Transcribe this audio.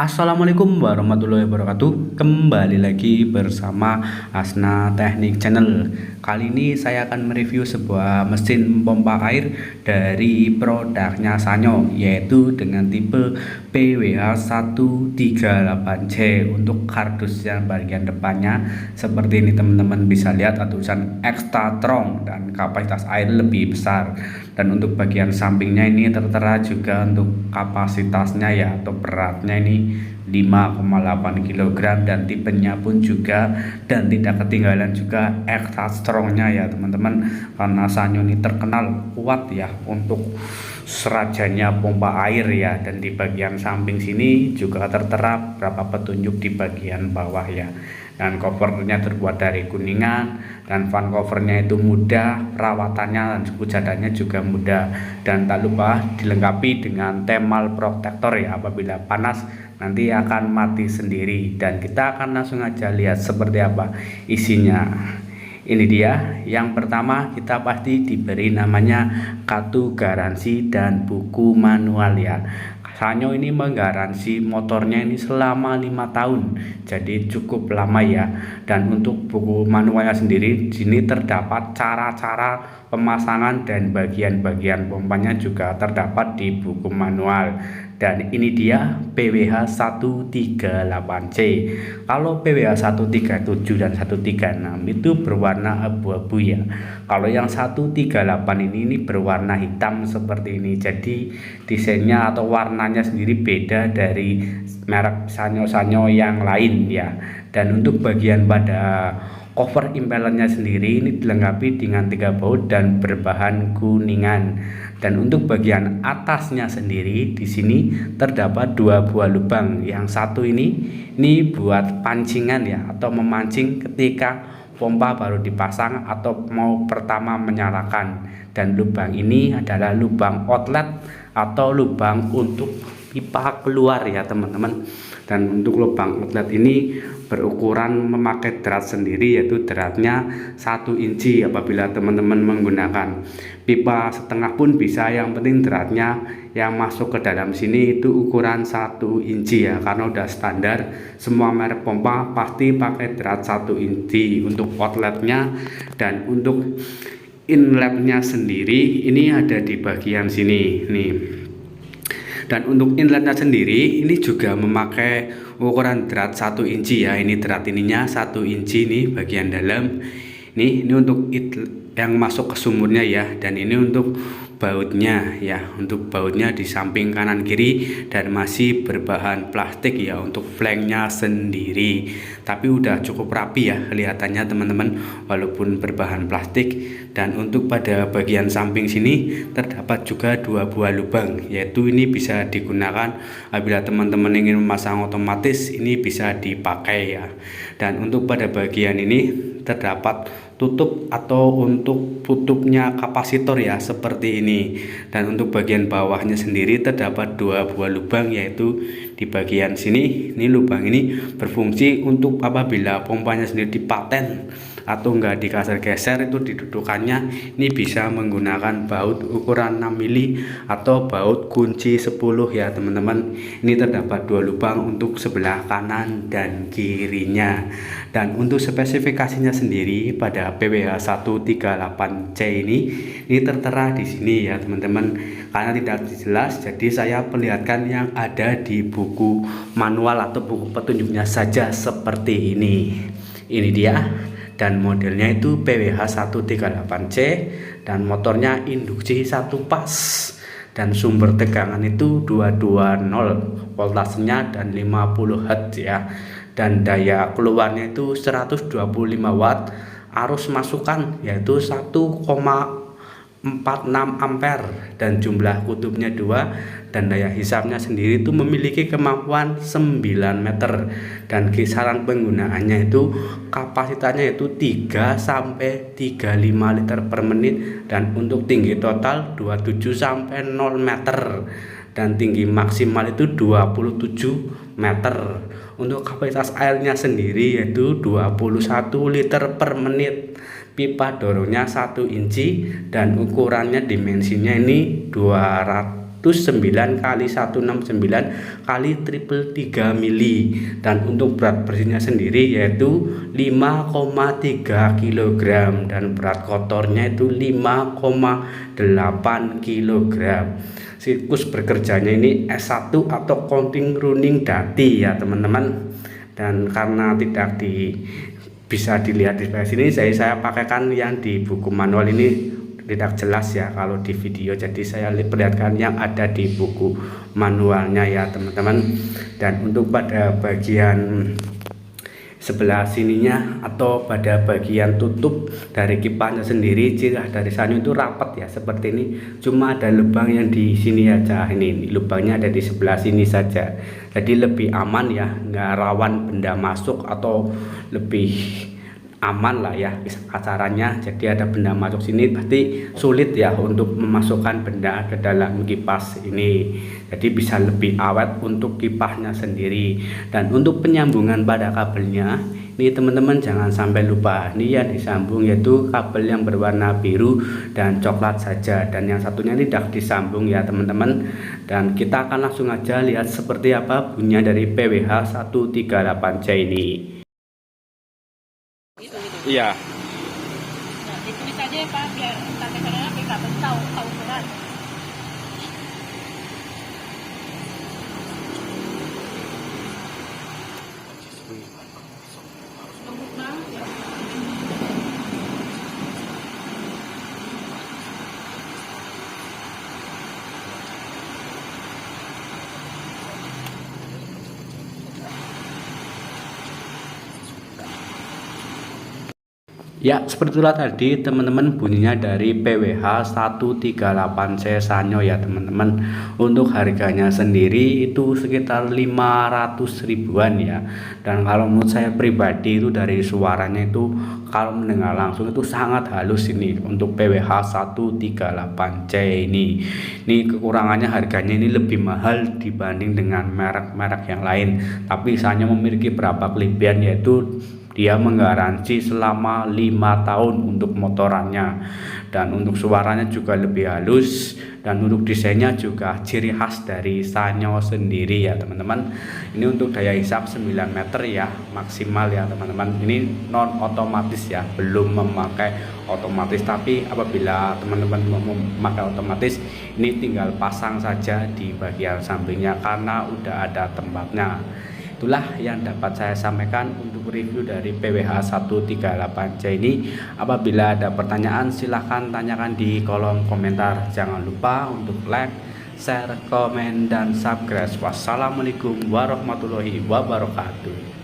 Assalamualaikum warahmatullahi wabarakatuh. Kembali lagi bersama Asna Teknik Channel. Kali ini saya akan mereview sebuah mesin pompa air Dari produknya Sanyo Yaitu dengan tipe PWH 138C Untuk kardus yang bagian depannya Seperti ini teman-teman bisa lihat tulisan extra strong Dan kapasitas air lebih besar Dan untuk bagian sampingnya ini tertera juga untuk kapasitasnya ya Atau beratnya ini 5,8 kg dan tipenya pun juga dan tidak ketinggalan juga extra strongnya ya teman-teman. Karena Sanyo ini terkenal kuat ya untuk serajanya pompa air ya. Dan di bagian samping sini juga tertera berapa petunjuk di bagian bawah ya. Dan covernya terbuat dari kuningan dan fan covernya itu mudah perawatannya dan jadannya juga mudah. Dan tak lupa dilengkapi dengan thermal protector ya apabila panas nanti akan mati sendiri dan kita akan langsung aja lihat seperti apa isinya. Ini dia. Yang pertama kita pasti diberi namanya kartu garansi dan buku manual ya. Sanyo ini menggaransi motornya ini selama lima tahun jadi cukup lama ya. Dan untuk buku manualnya sendiri sini terdapat cara-cara pemasangan dan bagian-bagian pompanya juga terdapat di buku manual dan ini dia PWH 138C kalau PWH 137 dan 136 itu berwarna abu-abu ya. Kalau yang 138 ini, ini berwarna hitam seperti ini. Jadi desainnya atau warnanya sendiri beda dari merek sanyo-sanyo yang lain ya. Dan untuk bagian pada cover impellernya sendiri ini dilengkapi dengan tiga baut dan berbahan kuningan. Dan untuk bagian atasnya sendiri di sini terdapat dua buah lubang. Yang satu ini ini buat pancingan ya atau memancing ketika pompa baru dipasang atau mau pertama menyalakan. Dan lubang ini adalah lubang outlet atau lubang untuk pipa keluar ya teman-teman dan untuk lubang outlet ini berukuran memakai drat sendiri yaitu dratnya satu inci apabila teman-teman menggunakan. Pipa setengah pun bisa yang penting dratnya yang masuk ke dalam sini itu ukuran satu inci ya. Karena udah standar semua merek pompa pasti pakai drat satu inci untuk outletnya. Dan untuk inletnya sendiri ini ada di bagian sini nih dan untuk inletnya sendiri ini juga memakai ukuran drat 1 inci ya. Ini drat ininya 1 inci nih bagian dalam. Ini ini untuk yang masuk ke sumurnya ya. Dan ini untuk bautnya ya untuk bautnya di samping kanan kiri dan masih berbahan plastik ya untuk flanknya sendiri. Tapi udah cukup rapi ya kelihatannya teman-teman walaupun berbahan plastik. Dan untuk pada bagian samping sini terdapat juga dua buah lubang yaitu ini bisa digunakan apabila teman-teman ingin memasang otomatis ini bisa dipakai ya. Dan untuk pada bagian ini terdapat tutup atau untuk tutupnya kapasitor ya seperti ini. Dan untuk bagian bawahnya sendiri terdapat dua buah lubang yaitu di bagian sini. Ini lubang ini berfungsi untuk apabila pompanya sendiri dipaten atau enggak dikasar geser itu didudukannya ini bisa menggunakan baut ukuran 6 mili atau baut kunci 10 ya teman-teman. Ini terdapat dua lubang untuk sebelah kanan dan kirinya. Dan untuk spesifikasinya sendiri pada PWH 138C ini ini tertera di sini ya teman-teman. Karena tidak jelas jadi saya perlihatkan yang ada di buku manual atau buku petunjuknya saja seperti ini. Ini dia dan modelnya itu PWH 138C dan motornya induksi satu pas. Dan sumber tegangan itu 220 voltasenya dan 50 Hz ya. Dan daya keluarnya itu 125 watt arus masukan yaitu 1,46 ampere. Dan jumlah kutubnya dua dan daya hisapnya sendiri itu memiliki kemampuan 9 meter. Dan kisaran penggunaannya itu kapasitasnya itu 3 sampai 35 liter per menit. Dan untuk tinggi total 27 sampai 0 meter. Dan tinggi maksimal itu 27 meter. Untuk kapasitas airnya sendiri yaitu 21 liter per menit. Pipa dorongnya 1 inci dan ukurannya dimensinya ini 200 109 kali 169 kali triple 3 mili. Dan untuk berat bersihnya sendiri yaitu 5,3 kg dan berat kotornya itu 5,8 kg siklus bekerjanya ini S1 atau counting running dati ya teman-teman. Dan karena tidak di bisa dilihat di sini saya saya pakaikan yang di buku manual ini tidak jelas ya kalau di video. Jadi saya perlihatkan yang ada di buku manualnya ya teman-teman. Dan untuk pada bagian sebelah sininya atau pada bagian tutup dari kipasnya sendiri jika dari sana itu rapat ya seperti ini. Cuma ada lubang yang di sini aja. Ini lubangnya ada di sebelah sini saja. Jadi lebih aman ya nggak rawan benda masuk atau lebih aman lah ya acaranya. Jadi ada benda masuk sini pasti sulit ya untuk memasukkan benda ke dalam kipas ini. Jadi bisa lebih awet untuk kipasnya sendiri. Dan untuk penyambungan pada kabelnya ini teman-teman jangan sampai lupa. Ini ya disambung yaitu kabel yang berwarna biru dan coklat saja. Dan yang satunya tidak disambung ya teman-teman. Dan kita akan langsung aja lihat seperti apa bunyinya dari PWH 138C ini Iya. Nah, ditulis aja ya Pak, biar BKP tahu tahu ukuran. Ya, seperti itulah tadi teman-teman bunyinya dari PWH 138C Sanyo ya teman-teman. Untuk harganya sendiri itu sekitar 500 ribuan ya. Dan kalau menurut saya pribadi itu dari suaranya itu kalau mendengar langsung itu sangat halus ini untuk PWH 138C ini. Ini kekurangannya harganya ini lebih mahal dibanding dengan merek-merek yang lain. Tapi Sanyo memiliki beberapa kelebihan yaitu dia menggaransi selama lima tahun untuk motorannya. Dan untuk suaranya juga lebih halus dan untuk desainnya juga ciri khas dari Sanyo sendiri ya teman-teman. Ini untuk daya hisap 9 meter ya maksimal ya teman-teman. Ini non otomatis ya belum memakai otomatis. Tapi apabila teman-teman mau memakai otomatis ini tinggal pasang saja di bagian sampingnya karena udah ada tempatnya itulah yang dapat saya sampaikan untuk review dari PWH 138C ini. Apabila ada pertanyaan silahkan tanyakan di kolom komentar. Jangan lupa untuk like share komen dan subscribe. Wassalamualaikum warahmatullahi wabarakatuh